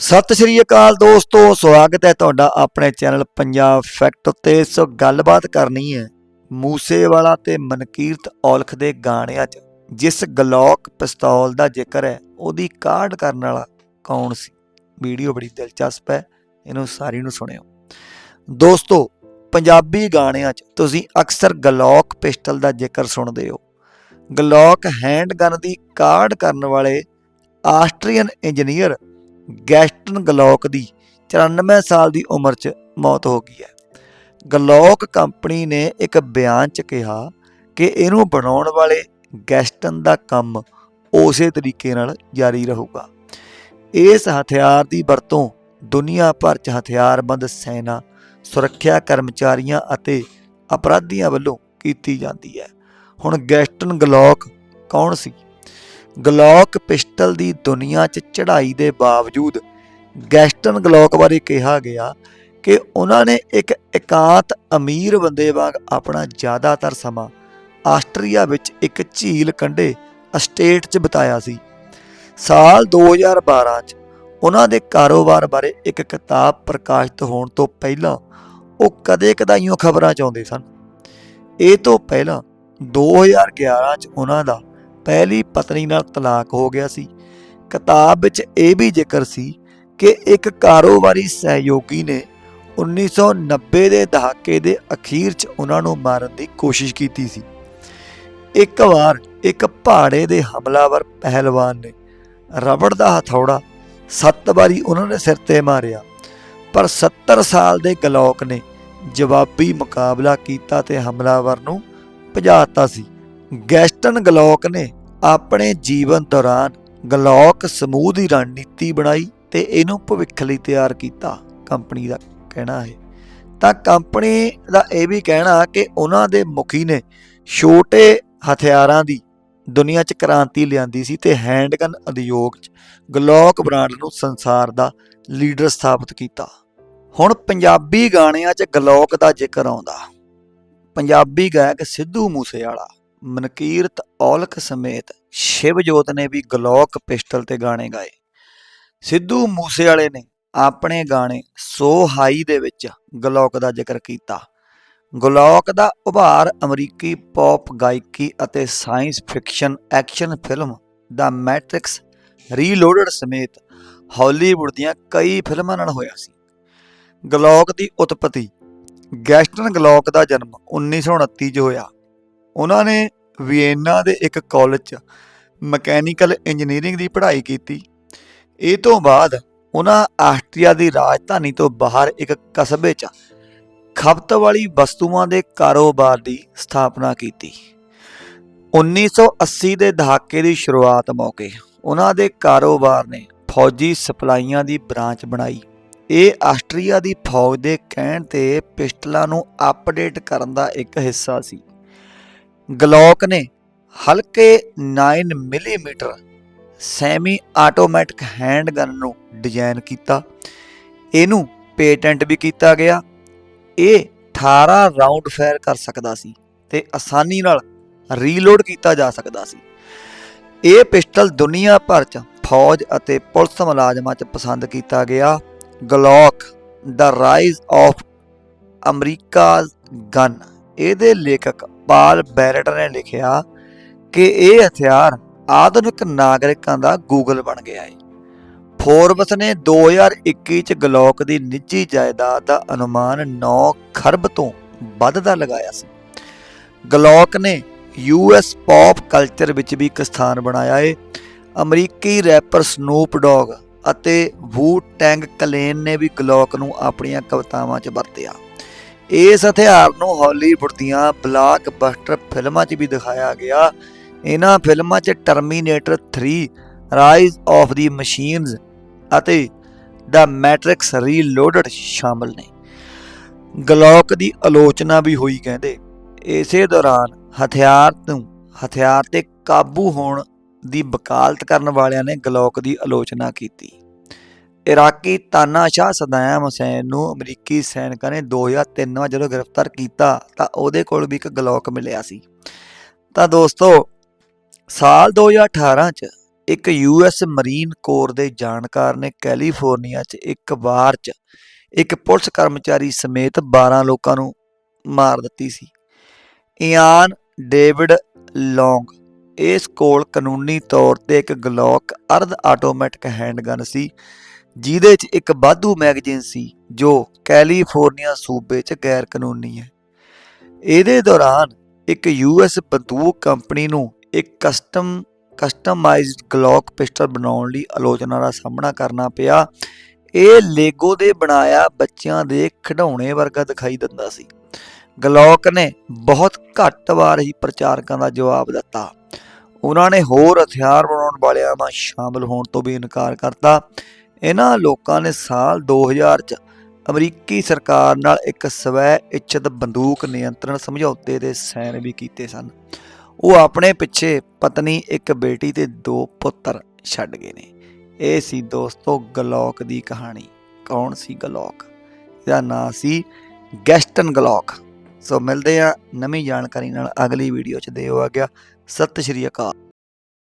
ਸਤਿ ਸ਼੍ਰੀ ਅਕਾਲ ਦੋਸਤੋ, ਸਵਾਗਤ ਹੈ ਤੁਹਾਡਾ ਆਪਣੇ ਚੈਨਲ ਪੰਜਾਬ ਫੈਕਟ ਉੱਤੇ। ਸੋ ਗੱਲਬਾਤ ਕਰਨੀ ਹੈ ਮੂਸੇਵਾਲਾ ਤੇ ਮਨਕੀਰਤ ਔਲਖ ਦੇ ਗਾਣਿਆਂ 'ਚ, ਜਿਸ ਗਲੌਕ ਪਿਸਤੌਲ ਦਾ ਜ਼ਿਕਰ ਹੈ, ਉਹਦੀ ਕਾਢ ਕਰਨ ਵਾਲਾ ਕੌਣ ਸੀ? ਵੀਡੀਓ ਬੜੀ ਦਿਲਚਸਪ ਹੈ, ਇਹਨੂੰ ਸਾਰੀ ਨੂੰ ਸੁਣਿਓ। ਦੋਸਤੋ, ਪੰਜਾਬੀ ਗਾਣਿਆਂ 'ਚ ਤੁਸੀਂ ਅਕਸਰ ਗਲੌਕ ਪਿਸਟਲ ਦਾ ਜ਼ਿਕਰ ਸੁਣਦੇ ਹੋ। ਗਲੋਕ ਹੈਂਡਗਨ ਦੀ ਕਾਢ ਕਰਨ ਵਾਲੇ ਆਸਟਰੀਅਨ ਇੰਜੀਨੀਅਰ ਗੈਸਟਨ ਗਲੌਕ ਦੀ 94 ਸਾਲ ਦੀ ਉਮਰ 'ਚ ਮੌਤ ਹੋ ਗਈ ਹੈ। ਗਲੌਕ ਕੰਪਨੀ ਨੇ ਇੱਕ ਬਿਆਨ 'ਚ ਕਿਹਾ ਕਿ ਇਹਨੂੰ ਬਣਾਉਣ ਵਾਲੇ ਗੈਸਟਨ ਦਾ ਕੰਮ ਉਸੇ ਤਰੀਕੇ ਨਾਲ ਜਾਰੀ ਰਹੂਗਾ। ਇਸ ਹਥਿਆਰ ਦੀ ਵਰਤੋਂ ਦੁਨੀਆ ਭਰ 'ਚ ਹਥਿਆਰਬੰਦ ਸੈਨਾ, ਸੁਰੱਖਿਆ ਕਰਮਚਾਰੀਆਂ ਅਤੇ ਅਪਰਾਧੀਆਂ ਵੱਲੋਂ ਕੀਤੀ ਜਾਂਦੀ ਹੈ। ਹੁਣ ਗੈਸਟਨ ਗਲੌਕ ਕੌਣ ਸੀ? ਗਲੌਕ ਪਿਸਟਲ ਦੀ ਦੁਨੀਆ 'ਚ ਚੜ੍ਹਾਈ ਦੇ ਬਾਵਜੂਦ ਗੈਸਟਨ ਗਲੌਕ ਬਾਰੇ ਕਿਹਾ ਗਿਆ ਕਿ ਉਹਨਾਂ ਨੇ ਇੱਕ ਇਕਾਂਤ ਅਮੀਰ ਬੰਦੇ ਵਾਂਗ ਆਪਣਾ ਜ਼ਿਆਦਾਤਰ ਸਮਾਂ ਆਸਟਰੀਆ ਵਿੱਚ ਇੱਕ ਝੀਲ ਕੰਢੇ ਅਸਟੇਟ 'ਚ ਬਿਤਾਇਆ ਸੀ। ਸਾਲ 2012 'ਚ ਉਹਨਾਂ ਦੇ ਕਾਰੋਬਾਰ ਬਾਰੇ ਇੱਕ ਕਿਤਾਬ ਪ੍ਰਕਾਸ਼ਿਤ ਹੋਣ ਤੋਂ ਪਹਿਲਾਂ ਉਹ ਕਦੇ ਕਦਾਈਓ ਖਬਰਾਂ ਚਾਉਂਦੇ ਸਨ। ਇਹ ਤੋਂ ਪਹਿਲਾਂ 2011 'ਚ ਉਹਨਾਂ ਦਾ ਪਹਿਲੀ ਪਤਨੀ ਨਾਲ ਤਲਾਕ ਹੋ ਗਿਆ ਸੀ। ਕਿਤਾਬ ਵਿੱਚ ਇਹ ਵੀ ਜ਼ਿਕਰ ਸੀ ਕਿ ਇੱਕ ਕਾਰੋਬਾਰੀ ਸਹਿਯੋਗੀ ਨੇ 1990 ਦੇ ਦਹਾਕੇ ਦੇ ਅਖੀਰ 'ਚ ਉਹਨਾਂ ਨੂੰ ਮਾਰਨ ਦੀ ਕੋਸ਼ਿਸ਼ ਕੀਤੀ ਸੀ। ਇੱਕ ਵਾਰ ਇੱਕ ਪਹਾੜੇ ਦੇ ਹਮਲਾਵਰ ਪਹਿਲਵਾਨ ਨੇ ਰਬੜ ਦਾ ਹਥੌੜਾ ਸੱਤ ਵਾਰੀ ਉਹਨਾਂ ਨੇ ਸਿਰ ਤੇ ਮਾਰਿਆ, ਪਰ 70 ਸਾਲ ਦੇ ਗਲੌਕ ਨੇ ਜਵਾਬੀ ਮੁਕਾਬਲਾ ਕੀਤਾ ਤੇ ਹਮਲਾਵਰ ਨੂੰ ਭਜਾਤਾ ਸੀ। ਗੈਸਟਨ ਗਲੌਕ ਨੇ ਆਪਣੇ ਜੀਵਨ ਦੌਰਾਨ ਗਲੌਕ ਸਮੂਹ ਦੀ ਰਣਨੀਤੀ ਬਣਾਈ ਤੇ ਇਹਨੂੰ ਭਵਿੱਖ ਲਈ ਤਿਆਰ ਕੀਤਾ। ਕੰਪਨੀ ਦਾ ਕਹਿਣਾ ਹੈ। ਤਾਂ ਕੰਪਨੀ ਦਾ ਇਹ ਵੀ ਕਹਿਣਾ ਕਿ ਉਹਨਾਂ ਦੇ ਮੁਖੀ ਨੇ ਛੋਟੇ ਹਥਿਆਰਾਂ ਦੀ ਦੁਨੀਆ 'ਚ ਕ੍ਰਾਂਤੀ ਲਿਆਂਦੀ ਸੀ ਤੇ ਹੈਂਡਗਨ ਉਦਯੋਗ 'ਚ ਗਲੌਕ ਬ੍ਰਾਂਡ ਨੂੰ ਸੰਸਾਰ ਦਾ ਲੀਡਰ ਸਥਾਪਿਤ ਕੀਤਾ। ਹੁਣ ਪੰਜਾਬੀ ਗਾਣਿਆਂ 'ਚ ਗਲੌਕ ਦਾ ਜ਼ਿਕਰ ਆਉਂਦਾ। ਪੰਜਾਬੀ ਗਾਇਕ ਸਿੱਧੂ ਮੂਸੇਵਾਲਾ ਮਨਕੀਰਤ ਔਲਖ ਸਮੇਤ ਸ਼ਿਵਜੋਤ ਨੇ ਵੀ ਗਲੋਕ ਪਿਸਟਲ ਤੇ ਗਾਣੇ ਗਾਏ। ਸਿੱਧੂ ਮੂਸੇਵਾਲੇ ਨੇ ਆਪਣੇ ਗਾਣੇ ਸੋ ਹਾਈ ਦੇ ਵਿੱਚ ਗਲੋਕ ਦਾ ਜ਼ਿਕਰ ਕੀਤਾ। ਗਲੋਕ ਦਾ ਉਭਾਰ ਅਮਰੀਕੀ ਪੌਪ, ਗਾਇਕੀ ਅਤੇ ਸਾਇੰਸ ਫਿਕਸ਼ਨ ਐਕਸ਼ਨ ਫਿਲਮ ਦਾ ਮੈਟ੍ਰਿਕਸ, ਰੀਲੋਡਡ ਸਮੇਤ ਹਾਲੀਵੁੱਡ ਦੀਆਂ ਕਈ ਫਿਲਮਾਂ ਨਾਲ ਹੋਇਆ ਸੀ। ਗਲੋਕ ਦੀ ਉਤਪਤੀ ਗੈਸਟਨ ਗਲੋਕ ਦਾ ਜਨਮ 1929 'ਚ ਹੋਇਆ। ਉਹਨਾਂ ਨੇ ਵੀਏਨਾ ਦੇ ਇੱਕ ਕਾਲਜ 'ਚ ਮਕੈਨੀਕਲ ਇੰਜੀਨੀਅਰਿੰਗ ਦੀ ਪੜ੍ਹਾਈ ਕੀਤੀ। ਇਹ ਤੋਂ ਬਾਅਦ ਉਹਨਾਂ ਆਸਟਰੀਆ ਦੀ ਰਾਜਧਾਨੀ ਤੋਂ ਬਾਹਰ ਇੱਕ ਕਸਬੇ 'ਚ ਖਪਤ ਵਾਲੀ ਵਸਤੂਆਂ ਦੇ ਕਾਰੋਬਾਰ ਦੀ ਸਥਾਪਨਾ ਕੀਤੀ। 1980 ਦੇ ਦਹਾਕੇ ਦੀ ਸ਼ੁਰੂਆਤ ਮੌਕੇ ਉਹਨਾਂ ਦੇ ਕਾਰੋਬਾਰ ਨੇ ਫੌਜੀ ਸਪਲਾਈਆਂ ਦੀ ਬ੍ਰਾਂਚ ਬਣਾਈ। ਇਹ ਆਸਟਰੀਆ ਦੀ ਫੌਜ ਦੇ ਕਹਿਣ ਤੇ ਪਿਸਟਲਾਂ ਨੂੰ ਅਪਡੇਟ ਕਰਨ ਦਾ ਇੱਕ ਹਿੱਸਾ ਸੀ। ਗਲੌਕ ਨੇ ਹਲਕੇ 9 ਮਿਲੀਮੀਟਰ ਸੈਮੀ ਆਟੋਮੈਟਿਕ ਹੈਂਡਗਨ ਨੂੰ ਡਿਜ਼ਾਈਨ ਕੀਤਾ। ਇਹਨੂੰ ਪੇਟੈਂਟ ਵੀ ਕੀਤਾ ਗਿਆ। ਇਹ 18 ਰਾਉਂਡ ਫਾਇਰ ਕਰ ਸਕਦਾ ਸੀ ਤੇ ਆਸਾਨੀ ਨਾਲ ਰੀਲੋਡ ਕੀਤਾ ਜਾ ਸਕਦਾ ਸੀ। ਇਹ ਪਿਸਟਲ ਦੁਨੀਆ ਭਰ 'ਚ ਫੌਜ ਅਤੇ ਪੁਲਿਸ ਮੁਲਾਜ਼ਮਾਂ 'ਚ ਪਸੰਦ ਕੀਤਾ ਗਿਆ। Glock, the rise of America's gun ਇਹਦੇ ਲੇਖਕ ਪਾਲ ਬੈਰਟ ਨੇ ਲਿਖਿਆ ਕਿ ਇਹ ਹਥਿਆਰ ਆਧੁਨਿਕ ਨਾਗਰਿਕਾਂ ਦਾ ਗੂਗਲ ਬਣ ਗਿਆ ਹੈ। ਫੋਰਬਸ ਨੇ 2021 ਚ ਗਲੋਕ ਦੀ ਨਿੱਜੀ ਜਾਇਦਾਦ ਦਾ ਅਨੁਮਾਨ 9 ਖਰਬ ਤੋਂ ਵੱਧ ਦਾ ਲਗਾਇਆ ਸੀ। ਗਲੋਕ ਨੇ ਯੂਐਸ ਪੌਪ ਕਲਚਰ ਵਿੱਚ ਵੀ ਇੱਕ ਸਥਾਨ ਬਣਾਇਆ ਏ ਅਮਰੀਕੀ ਰੈਪਰ ਸਨੂਪ ਡੌਗ ਅਤੇ ਵੂ ਟੈਂਗ ਕਲੇਨ ਨੇ ਵੀ ਗਲੋਕ ਨੂੰ ਆਪਣੀਆਂ ਕਵਿਤਾਵਾਂ 'ਚ ਵਰਤਿਆ। ਇਸ ਹਥਿਆਰ ਨੂੰ ਹਾਲੀਵੁੱਡ ਦੀਆਂ ਬਲਾਕਬਸਟਰ ਫਿਲਮਾਂ 'ਚ ਵੀ ਦਿਖਾਇਆ ਗਿਆ। ਇਹਨਾਂ ਫਿਲਮਾਂ 'ਚ Terminator 3 rise of the machines ਅਤੇ ਦਾ ਮੈਟ੍ਰਿਕਸ ਰੀਲੋਡਡ ਸ਼ਾਮਲ ਨੇ। ਗਲੋਕ ਦੀ ਆਲੋਚਨਾ ਵੀ ਹੋਈ ਕਹਿੰਦੇ। ਇਸੇ ਦੌਰਾਨ ਹਥਿਆਰ ਨੂੰ, ਹਥਿਆਰ ਤੇ ਕਾਬੂ ਹੋਣ ਦੀ ਵਕਾਲਤ ਕਰਨ ਵਾਲਿਆਂ ਨੇ ਗਲੋਕ ਦੀ ਆਲੋਚਨਾ ਕੀਤੀ। ਇਰਾਕੀ ਤਾਨਾਸ਼ਾਹ ਸਦਾਇਮ ਹੁਸੈਨ ਨੂੰ ਅਮਰੀਕੀ ਸੈਨਿਕਾਂ ਨੇ 2003 ਵਿੱਚ ਜਦੋਂ ਗ੍ਰਿਫਤਾਰ ਕੀਤਾ ਤਾਂ ਉਹਦੇ ਕੋਲ ਵੀ ਇੱਕ ਗਲੌਕ ਮਿਲਿਆ ਸੀ। ਤਾਂ ਦੋਸਤੋ, ਸਾਲ 2018 ਚ ਇੱਕ ਯੂਐਸ ਮਰੀਨ ਕੋਰ ਦੇ ਜਾਣਕਾਰ ਨੇ ਕੈਲੀਫੋਰਨੀਆ 'ਚ ਇੱਕ ਵਾਰ 'ਚ ਇੱਕ ਪੁਲਿਸ ਕਰਮਚਾਰੀ ਸਮੇਤ 12 ਲੋਕਾਂ ਨੂੰ ਮਾਰ ਦਿੱਤੀ ਸੀ। ਇਆਨ ਡੇਵਿਡ ਲੌਂਗ ਇਸ ਕੋਲ ਕਾਨੂੰਨੀ ਤੌਰ ਤੇ ਇੱਕ ਗਲੌਕ ਅਰਧ ਆਟੋਮੈਟਿਕ ਹੈਂਡਗਨ ਸੀ ਜਿਹਦੇ 'ਚ ਇੱਕ ਵਾਧੂ ਮੈਗਜ਼ੀਨ ਸੀ, ਜੋ ਕੈਲੀਫੋਰਨੀਆ ਸੂਬੇ 'ਚ ਗੈਰ ਕਾਨੂੰਨੀ ਹੈ। ਇਹਦੇ ਦੌਰਾਨ ਇੱਕ ਯੂਐਸ ਬੰਦੂਕ ਕੰਪਨੀ ਨੂੰ ਇੱਕ ਕਸਟਮ, ਕਸਟਮਾਈਜ਼ਡ ਗਲੌਕ ਪਿਸਟਲ ਬਣਾਉਣ ਲਈ ਆਲੋਚਨਾ ਦਾ ਸਾਹਮਣਾ ਕਰਨਾ ਪਿਆ। ਇਹ ਲੇਗੋ ਦੇ ਬਣਾਇਆ ਬੱਚਿਆਂ ਦੇ ਖਿਡੌਣੇ ਵਰਗਾ ਦਿਖਾਈ ਦਿੰਦਾ ਸੀ। ਗਲੌਕ ਨੇ ਬਹੁਤ ਘੱਟ ਵਾਰ ਹੀ ਪ੍ਰਚਾਰਕਾਂ ਦਾ ਜਵਾਬ ਦਿੱਤਾ। ਉਹਨਾਂ ਨੇ ਹੋਰ ਹਥਿਆਰ ਬਣਾਉਣ ਵਾਲਿਆਂ ਨਾਲ ਸ਼ਾਮਲ ਹੋਣ ਤੋਂ ਵੀ ਇਨਕਾਰ ਕਰਤਾ। ਇਹਨਾਂ ਲੋਕਾਂ ਨੇ ਸਾਲ 2000 ਚ ਅਮਰੀਕੀ ਸਰਕਾਰ ਨਾਲ ਇੱਕ ਸਵੈ ਇੱਛਤ ਬੰਦੂਕ ਨਿਯੰਤਰਣ ਸਮਝੌਤੇ ਦੇ ਸਾਈਨ ਵੀ ਕੀਤੇ ਸਨ। ਉਹ ਆਪਣੇ ਪਿੱਛੇ ਪਤਨੀ, ਇੱਕ ਬੇਟੀ ਤੇ ਦੋ ਪੁੱਤਰ ਛੱਡ ਗਏ ਨੇ। ਇਹ ਸੀ ਦੋਸਤੋ ਗਲੌਕ ਦੀ ਕਹਾਣੀ। ਕੌਣ ਸੀ ਗਲੌਕ? ਇਹਦਾ ਨਾਂ ਸੀ ਗੈਸਟਨ ਗਲੌਕ। ਸੋ ਮਿਲਦੇ ਆ ਨਵੀਂ ਜਾਣਕਾਰੀ ਨਾਲ ਅਗਲੀ ਵੀਡੀਓ ਚ। ਦਿਓ ਆ ਗਿਆ ਸਤਿ ਸ਼੍ਰੀ ਅਕਾਲ।